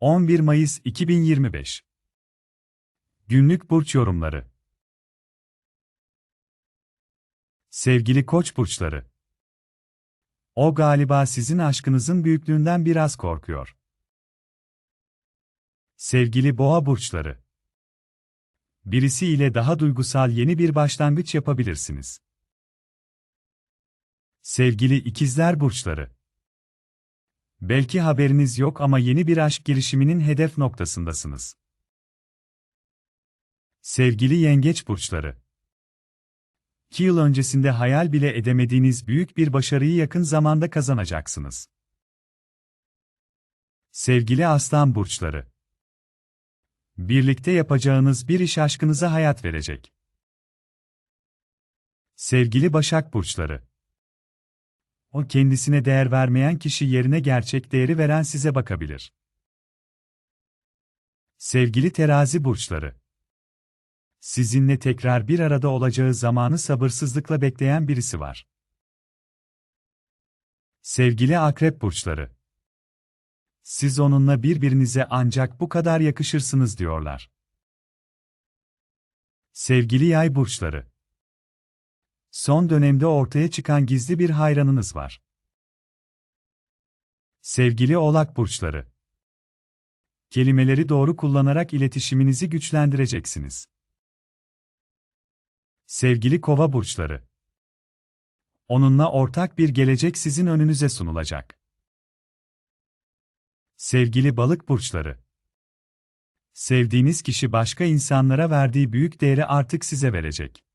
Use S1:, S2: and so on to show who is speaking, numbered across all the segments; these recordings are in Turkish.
S1: 11 Mayıs 2025 Günlük burç yorumları. Sevgili Koç burçları. O galiba sizin aşkınızın büyüklüğünden biraz korkuyor. Sevgili Boğa burçları. Birisi ile daha duygusal yeni bir başlangıç yapabilirsiniz. Sevgili İkizler burçları. Belki haberiniz yok ama yeni bir aşk girişiminin hedef noktasındasınız. Sevgili Yengeç burçları. 2 yıl öncesinde hayal bile edemediğiniz büyük bir başarıyı yakın zamanda kazanacaksınız. Sevgili Aslan burçları. Birlikte yapacağınız bir iş aşkınıza hayat verecek. Sevgili Başak burçları. O kendisine değer vermeyen kişi yerine gerçek değeri veren size bakabilir. Sevgili Terazi burçları. Sizinle tekrar bir arada olacağı zamanı sabırsızlıkla bekleyen birisi var. Sevgili Akrep burçları. Siz onunla birbirinize ancak bu kadar yakışırsınız diyorlar. Sevgili Yay burçları. Son dönemde ortaya çıkan gizli bir hayranınız var. Sevgili Oğlak burçları. Kelimeleri doğru kullanarak iletişiminizi güçlendireceksiniz. Sevgili Kova burçları. Onunla ortak bir gelecek sizin önünüze sunulacak. Sevgili Balık burçları. Sevdiğiniz kişi başka insanlara verdiği büyük değeri artık size verecek.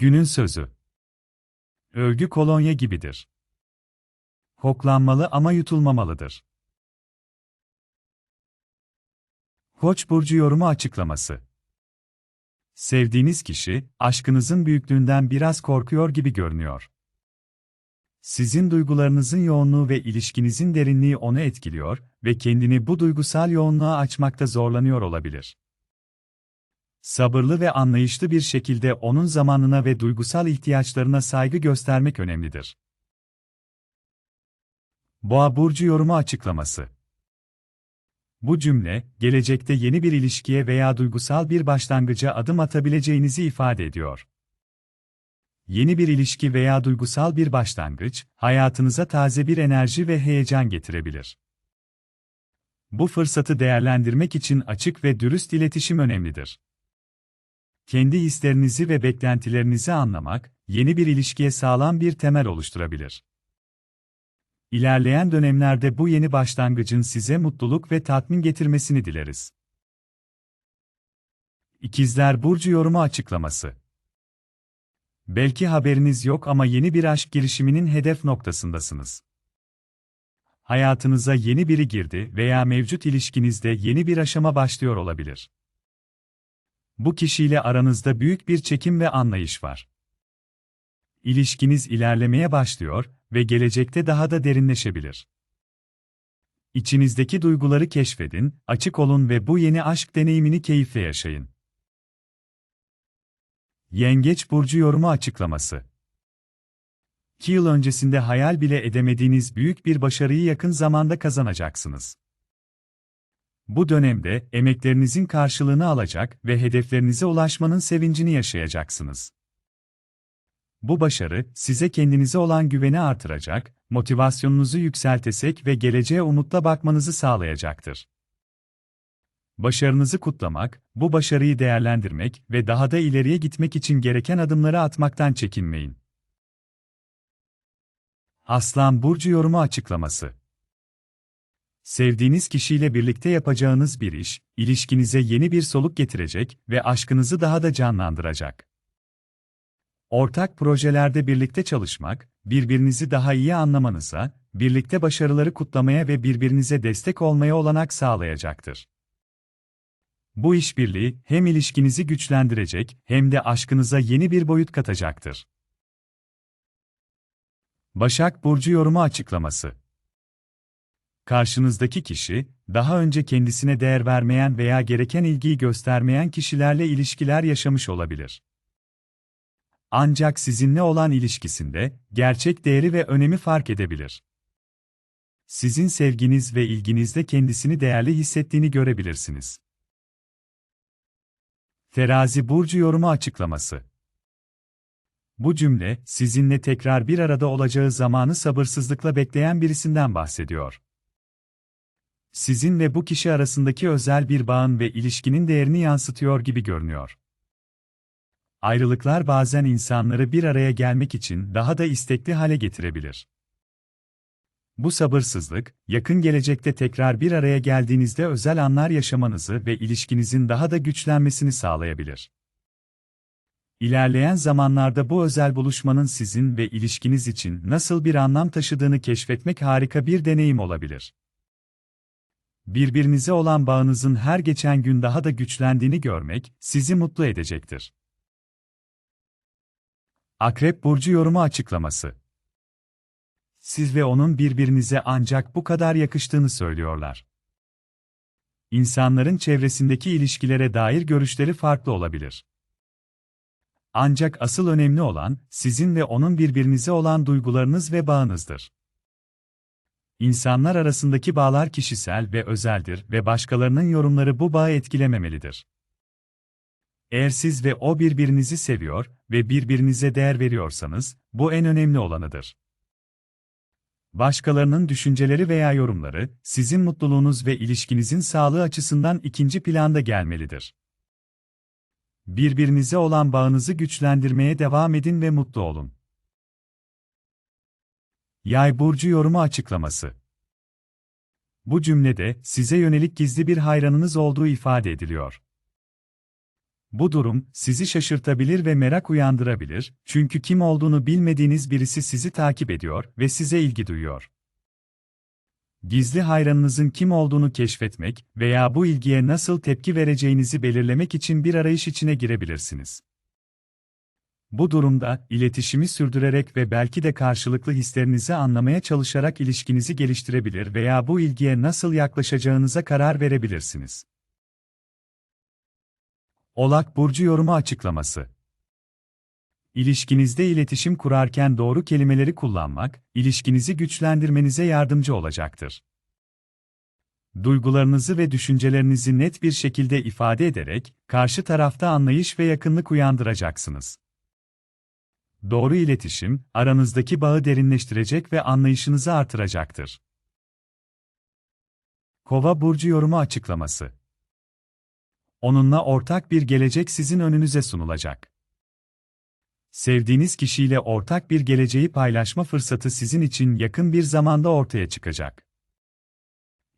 S1: Günün sözü. Örgü kolonya gibidir. Koklanmalı ama yutulmamalıdır. Koç burcu yorumu açıklaması. Sevdiğiniz kişi, aşkınızın büyüklüğünden biraz korkuyor gibi görünüyor. Sizin duygularınızın yoğunluğu ve ilişkinizin derinliği onu etkiliyor ve kendini bu duygusal yoğunluğa açmakta zorlanıyor olabilir. Sabırlı ve anlayışlı bir şekilde onun zamanına ve duygusal ihtiyaçlarına saygı göstermek önemlidir. Boğa burcu yorumu açıklaması bu cümle, gelecekte yeni bir ilişkiye veya duygusal bir başlangıca adım atabileceğinizi ifade ediyor. Yeni bir ilişki veya duygusal bir başlangıç, hayatınıza taze bir enerji ve heyecan getirebilir. Bu fırsatı değerlendirmek için açık ve dürüst iletişim önemlidir. Kendi hislerinizi ve beklentilerinizi anlamak, yeni bir ilişkiye sağlam bir temel oluşturabilir. İlerleyen dönemlerde bu yeni başlangıcın size mutluluk ve tatmin getirmesini dileriz. İkizler Burcu yorumu açıklaması. Belki haberiniz yok ama yeni bir aşk girişiminin hedef noktasındasınız. Hayatınıza yeni biri girdi veya mevcut ilişkinizde yeni bir aşama başlıyor olabilir. Bu kişiyle aranızda büyük bir çekim ve anlayış var. İlişkiniz ilerlemeye başlıyor ve gelecekte daha da derinleşebilir. İçinizdeki duyguları keşfedin, açık olun ve bu yeni aşk deneyimini keyifle yaşayın. Yengeç burcu yorumu açıklaması. 2 yıl öncesinde hayal bile edemediğiniz büyük bir başarıyı yakın zamanda kazanacaksınız. Bu dönemde emeklerinizin karşılığını alacak ve hedeflerinize ulaşmanın sevincini yaşayacaksınız. Bu başarı, size kendinize olan güveni artıracak, motivasyonunuzu yükseltecek ve geleceğe umutla bakmanızı sağlayacaktır. Başarınızı kutlamak, bu başarıyı değerlendirmek ve daha da ileriye gitmek için gereken adımları atmaktan çekinmeyin. Aslan Burcu Yorumu Açıklaması Sevdiğiniz kişiyle birlikte yapacağınız bir iş, ilişkinize yeni bir soluk getirecek ve aşkınızı daha da canlandıracak. Ortak projelerde birlikte çalışmak, birbirinizi daha iyi anlamanıza, birlikte başarıları kutlamaya ve birbirinize destek olmaya olanak sağlayacaktır. Bu işbirliği hem ilişkinizi güçlendirecek hem de aşkınıza yeni bir boyut katacaktır. Başak Burcu Yorumu Açıklaması Karşınızdaki kişi, daha önce kendisine değer vermeyen veya gereken ilgiyi göstermeyen kişilerle ilişkiler yaşamış olabilir. Ancak sizinle olan ilişkisinde gerçek değeri ve önemi fark edebilir. Sizin sevginiz ve ilginizde kendisini değerli hissettiğini görebilirsiniz. Terazi burcu yorumu açıklaması. Bu cümle, sizinle tekrar bir arada olacağı zamanı sabırsızlıkla bekleyen birisinden bahsediyor. Sizin ve bu kişi arasındaki özel bir bağın ve ilişkinin değerini yansıtıyor gibi görünüyor. Ayrılıklar bazen insanları bir araya gelmek için daha da istekli hale getirebilir. Bu sabırsızlık, yakın gelecekte tekrar bir araya geldiğinizde özel anlar yaşamanızı ve ilişkinizin daha da güçlenmesini sağlayabilir. İlerleyen zamanlarda bu özel buluşmanın sizin ve ilişkiniz için nasıl bir anlam taşıdığını keşfetmek harika bir deneyim olabilir. Birbirinize olan bağınızın her geçen gün daha da güçlendiğini görmek sizi mutlu edecektir. Akrep burcu yorumu açıklaması. Siz ve onun birbirinize ancak bu kadar yakıştığını söylüyorlar. İnsanların çevresindeki ilişkilere dair görüşleri farklı olabilir. Ancak asıl önemli olan sizin ve onun birbirinize olan duygularınız ve bağınızdır. İnsanlar arasındaki bağlar kişisel ve özeldir ve başkalarının yorumları bu bağı etkilememelidir. Eğer siz ve o birbirinizi seviyor ve birbirinize değer veriyorsanız, bu en önemli olanıdır. Başkalarının düşünceleri veya yorumları, sizin mutluluğunuz ve ilişkinizin sağlığı açısından ikinci planda gelmelidir. Birbirinize olan bağınızı güçlendirmeye devam edin ve mutlu olun. Yay burcu yorumu açıklaması. Bu cümlede size yönelik gizli bir hayranınız olduğu ifade ediliyor. Bu durum sizi şaşırtabilir ve merak uyandırabilir, çünkü kim olduğunu bilmediğiniz birisi sizi takip ediyor ve size ilgi duyuyor. Gizli hayranınızın kim olduğunu keşfetmek veya bu ilgiye nasıl tepki vereceğinizi belirlemek için bir arayış içine girebilirsiniz. Bu durumda, iletişimi sürdürerek ve belki de karşılıklı hislerinizi anlamaya çalışarak ilişkinizi geliştirebilir veya bu ilgiye nasıl yaklaşacağınıza karar verebilirsiniz. Olak Burcu yorumu açıklaması İlişkinizde iletişim kurarken doğru kelimeleri kullanmak, ilişkinizi güçlendirmenize yardımcı olacaktır. Duygularınızı ve düşüncelerinizi net bir şekilde ifade ederek, karşı tarafta anlayış ve yakınlık uyandıracaksınız. Doğru iletişim, aranızdaki bağı derinleştirecek ve anlayışınızı artıracaktır. Kova burcu yorumu açıklaması. Onunla ortak bir gelecek sizin önünüze sunulacak. Sevdiğiniz kişiyle ortak bir geleceği paylaşma fırsatı sizin için yakın bir zamanda ortaya çıkacak.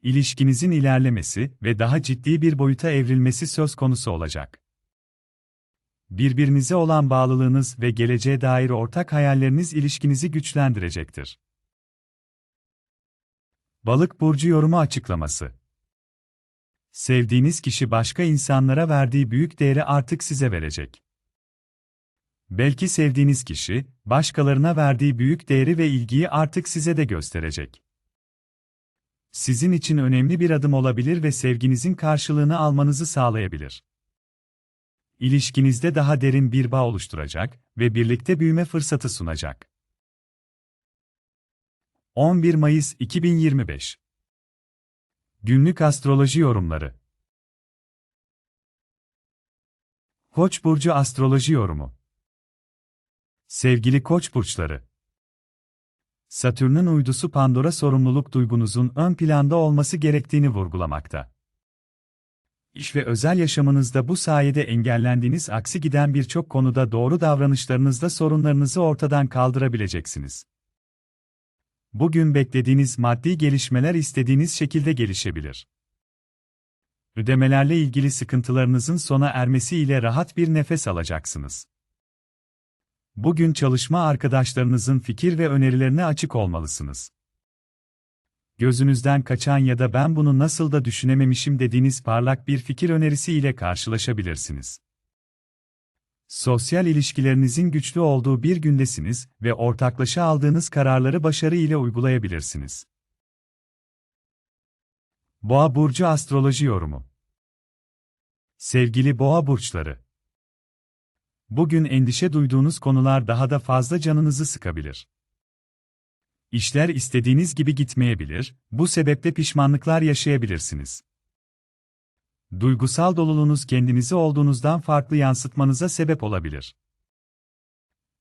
S1: İlişkinizin ilerlemesi ve daha ciddi bir boyuta evrilmesi söz konusu olacak. Birbirinize olan bağlılığınız ve geleceğe dair ortak hayalleriniz ilişkinizi güçlendirecektir. Balık burcu yorumu açıklaması. Sevdiğiniz kişi başka insanlara verdiği büyük değeri artık size verecek. Belki sevdiğiniz kişi, başkalarına verdiği büyük değeri ve ilgiyi artık size de gösterecek. Sizin için önemli bir adım olabilir ve sevginizin karşılığını almanızı sağlayabilir. İlişkinizde daha derin bir bağ oluşturacak ve birlikte büyüme fırsatı sunacak. 11 Mayıs 2025 Günlük astroloji yorumları Koç burcu astroloji yorumu Sevgili Koç burçları Satürn'ün uydusu Pandora sorumluluk duygunuzun ön planda olması gerektiğini vurgulamakta. İş ve özel yaşamınızda bu sayede engellendiğiniz aksi giden birçok konuda doğru davranışlarınızda sorunlarınızı ortadan kaldırabileceksiniz. Bugün beklediğiniz maddi gelişmeler istediğiniz şekilde gelişebilir. Ödemelerle ilgili sıkıntılarınızın sona ermesi ile rahat bir nefes alacaksınız. Bugün çalışma arkadaşlarınızın fikir ve önerilerine açık olmalısınız. Gözünüzden kaçan ya da ben bunu nasıl da düşünememişim dediğiniz parlak bir fikir önerisi ile karşılaşabilirsiniz. Sosyal ilişkilerinizin güçlü olduğu bir gündesiniz ve ortaklaşa aldığınız kararları başarı ile uygulayabilirsiniz. Boğa burcu astroloji yorumu. Sevgili Boğa burçları, Bugün endişe duyduğunuz konular daha da fazla canınızı sıkabilir. İşler istediğiniz gibi gitmeyebilir, bu sebeple pişmanlıklar yaşayabilirsiniz. Duygusal doluluğunuz kendinizi olduğunuzdan farklı yansıtmanıza sebep olabilir.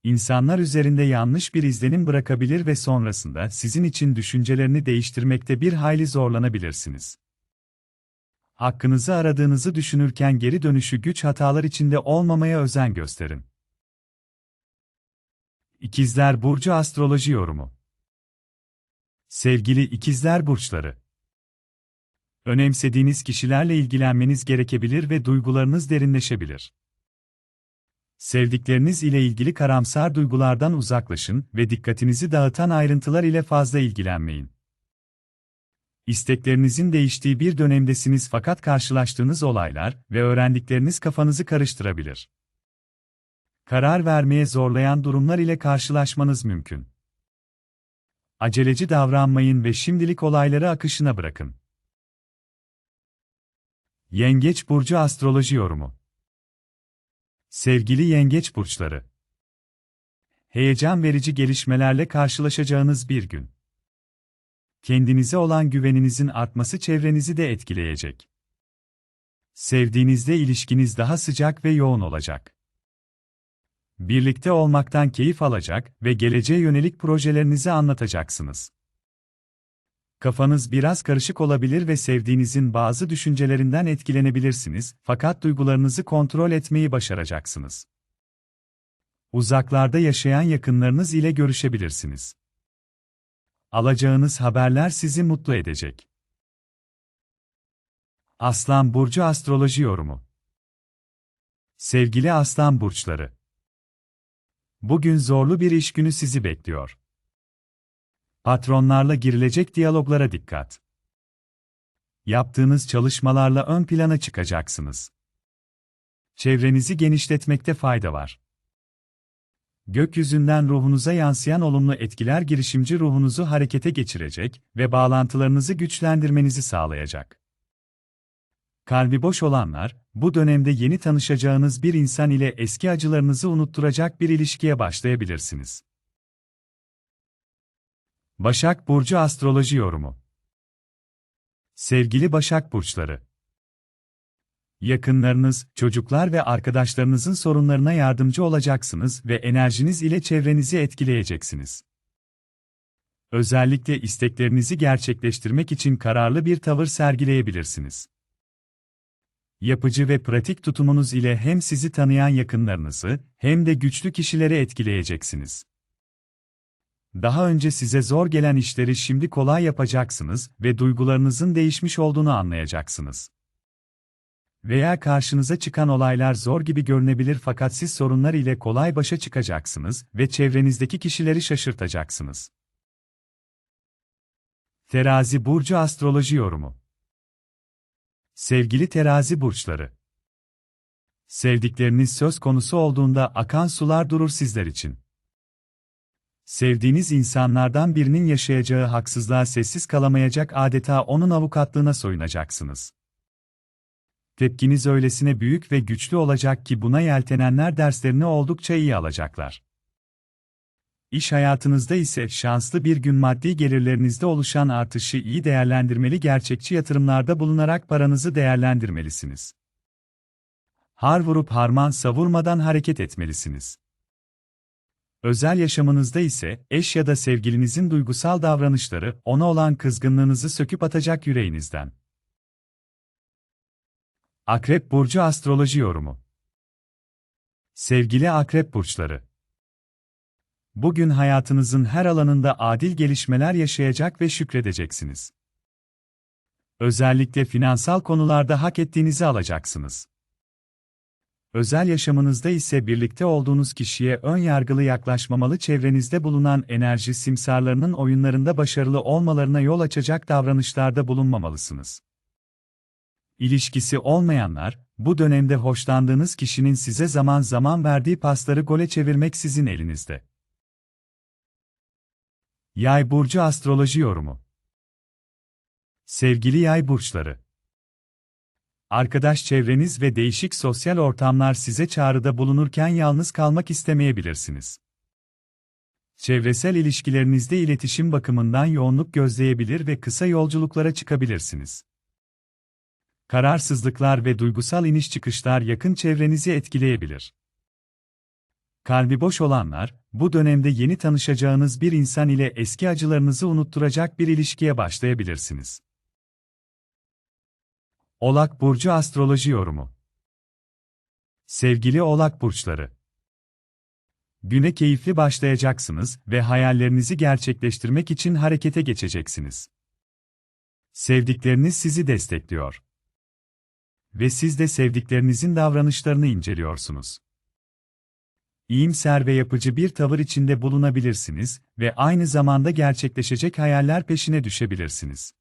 S1: İnsanlar üzerinde yanlış bir izlenim bırakabilir ve sonrasında sizin için düşüncelerini değiştirmekte bir hayli zorlanabilirsiniz. Hakkınızı aradığınızı düşünürken geri dönüşü güç hatalar içinde olmamaya özen gösterin. İkizler Burcu Astroloji Yorumu Sevgili İkizler Burçları Önemsediğiniz kişilerle ilgilenmeniz gerekebilir ve duygularınız derinleşebilir. Sevdikleriniz ile ilgili karamsar duygulardan uzaklaşın ve dikkatinizi dağıtan ayrıntılar ile fazla ilgilenmeyin. İsteklerinizin değiştiği bir dönemdesiniz fakat karşılaştığınız olaylar ve öğrendikleriniz kafanızı karıştırabilir. Karar vermeye zorlayan durumlar ile karşılaşmanız mümkün. Aceleci davranmayın ve şimdilik olayları akışına bırakın. Yengeç Burcu Astroloji Yorumu Sevgili Yengeç Burçları Heyecan verici gelişmelerle karşılaşacağınız bir gün. Kendinize olan güveninizin artması çevrenizi de etkileyecek. Sevdiğinizde ilişkiniz daha sıcak ve yoğun olacak. Birlikte olmaktan keyif alacak ve geleceğe yönelik projelerinizi anlatacaksınız. Kafanız biraz karışık olabilir ve sevdiğinizin bazı düşüncelerinden etkilenebilirsiniz, fakat duygularınızı kontrol etmeyi başaracaksınız. Uzaklarda yaşayan yakınlarınız ile görüşebilirsiniz. Alacağınız haberler sizi mutlu edecek. Aslan Burcu Astroloji Yorumu Sevgili Aslan Burçları Bugün zorlu bir iş günü sizi bekliyor. Patronlarla girilecek diyaloglara dikkat. Yaptığınız çalışmalarla ön plana çıkacaksınız. Çevrenizi genişletmekte fayda var. Gökyüzünden ruhunuza yansıyan olumlu etkiler girişimci ruhunuzu harekete geçirecek ve bağlantılarınızı güçlendirmenizi sağlayacak. Kalbi boş olanlar, bu dönemde yeni tanışacağınız bir insan ile eski acılarınızı unutturacak bir ilişkiye başlayabilirsiniz. Başak Burcu Astroloji Yorumu Sevgili Başak Burçları Yakınlarınız, çocuklar ve arkadaşlarınızın sorunlarına yardımcı olacaksınız ve enerjiniz ile çevrenizi etkileyeceksiniz. Özellikle isteklerinizi gerçekleştirmek için kararlı bir tavır sergileyebilirsiniz. Yapıcı ve pratik tutumunuz ile hem sizi tanıyan yakınlarınızı hem de güçlü kişileri etkileyeceksiniz. Daha önce size zor gelen işleri şimdi kolay yapacaksınız ve duygularınızın değişmiş olduğunu anlayacaksınız. Veya karşınıza çıkan olaylar zor gibi görünebilir fakat siz sorunlar ile kolay başa çıkacaksınız ve çevrenizdeki kişileri şaşırtacaksınız. Terazi Burcu Astroloji Yorumu Sevgili terazi burçları Sevdikleriniz söz konusu olduğunda akan sular durur sizler için. Sevdiğiniz insanlardan birinin yaşayacağı haksızlığa sessiz kalamayacak adeta onun avukatlığına soyunacaksınız. Tepkiniz öylesine büyük ve güçlü olacak ki buna yeltenenler derslerini oldukça iyi alacaklar. İş hayatınızda ise şanslı bir gün maddi gelirlerinizde oluşan artışı iyi değerlendirmeli gerçekçi yatırımlarda bulunarak paranızı değerlendirmelisiniz. Har vurup harman savurmadan hareket etmelisiniz. Özel yaşamınızda ise eş ya da sevgilinizin duygusal davranışları ona olan kızgınlığınızı söküp atacak yüreğinizden. Akrep Burcu Astroloji Yorumu Sevgili Akrep Burçları Bugün hayatınızın her alanında adil gelişmeler yaşayacak ve şükredeceksiniz. Özellikle finansal konularda hak ettiğinizi alacaksınız. Özel yaşamınızda ise birlikte olduğunuz kişiye ön yargılı yaklaşmamalı çevrenizde bulunan enerji simsarlarının oyunlarında başarılı olmalarına yol açacak davranışlarda bulunmamalısınız. İlişkisi olmayanlar, bu dönemde hoşlandığınız kişinin size zaman zaman verdiği pasları gole çevirmek sizin elinizde. Yay burcu astroloji yorumu. Sevgili yay burçları, Arkadaş çevreniz ve değişik sosyal ortamlar size çağrıda bulunurken yalnız kalmak istemeyebilirsiniz. Çevresel ilişkilerinizde iletişim bakımından yoğunluk gözleyebilir ve kısa yolculuklara çıkabilirsiniz. Kararsızlıklar ve duygusal iniş çıkışlar yakın çevrenizi etkileyebilir. Kalbi boş olanlar, bu dönemde yeni tanışacağınız bir insan ile eski acılarınızı unutturacak bir ilişkiye başlayabilirsiniz. Oğlak Burcu Astroloji Yorumu Sevgili Oğlak Burçları Güne keyifli başlayacaksınız ve hayallerinizi gerçekleştirmek için harekete geçeceksiniz. Sevdikleriniz sizi destekliyor. Ve siz de sevdiklerinizin davranışlarını inceliyorsunuz. İyimser ve yapıcı bir tavır içinde bulunabilirsiniz ve aynı zamanda gerçekleşecek hayaller peşine düşebilirsiniz.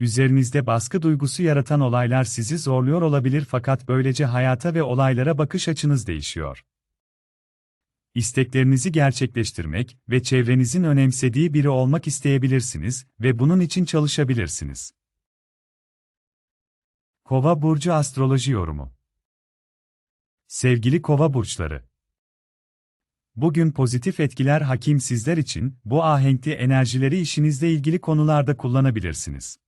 S1: Üzerinizde baskı duygusu yaratan olaylar sizi zorluyor olabilir fakat böylece hayata ve olaylara bakış açınız değişiyor. İsteklerinizi gerçekleştirmek ve çevrenizin önemsediği biri olmak isteyebilirsiniz ve bunun için çalışabilirsiniz. Kova burcu astroloji yorumu. Sevgili Kova burçları. Bugün pozitif etkiler hakim sizler için bu ahenkli enerjileri işinizle ilgili konularda kullanabilirsiniz.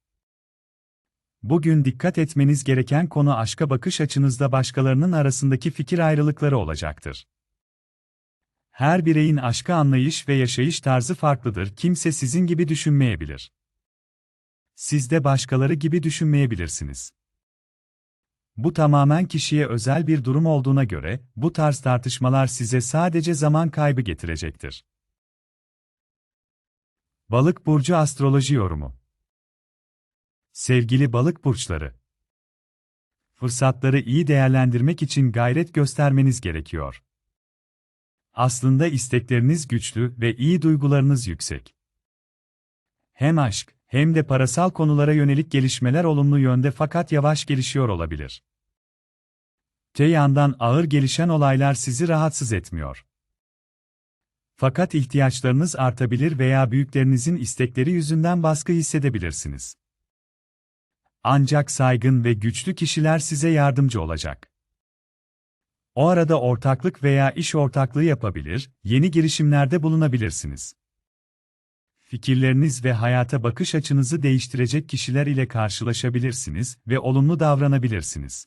S1: Bugün dikkat etmeniz gereken konu aşka bakış açınızda başkalarının arasındaki fikir ayrılıkları olacaktır. Her bireyin aşka anlayış ve yaşayış tarzı farklıdır. Kimse sizin gibi düşünmeyebilir. Siz de başkaları gibi düşünmeyebilirsiniz. Bu tamamen kişiye özel bir durum olduğuna göre, bu tarz tartışmalar size sadece zaman kaybı getirecektir. Balık burcu astroloji yorumu. Sevgili balık burçları, fırsatları iyi değerlendirmek için gayret göstermeniz gerekiyor. Aslında istekleriniz güçlü ve iyi duygularınız yüksek. Hem aşk, hem de parasal konulara yönelik gelişmeler olumlu yönde fakat yavaş gelişiyor olabilir. Te yandan ağır gelişen olaylar sizi rahatsız etmiyor. Fakat ihtiyaçlarınız artabilir veya büyüklerinizin istekleri yüzünden baskı hissedebilirsiniz. Ancak saygın ve güçlü kişiler size yardımcı olacak. O arada ortaklık veya iş ortaklığı yapabilir, yeni girişimlerde bulunabilirsiniz. Fikirleriniz ve hayata bakış açınızı değiştirecek kişiler ile karşılaşabilirsiniz ve olumlu davranabilirsiniz.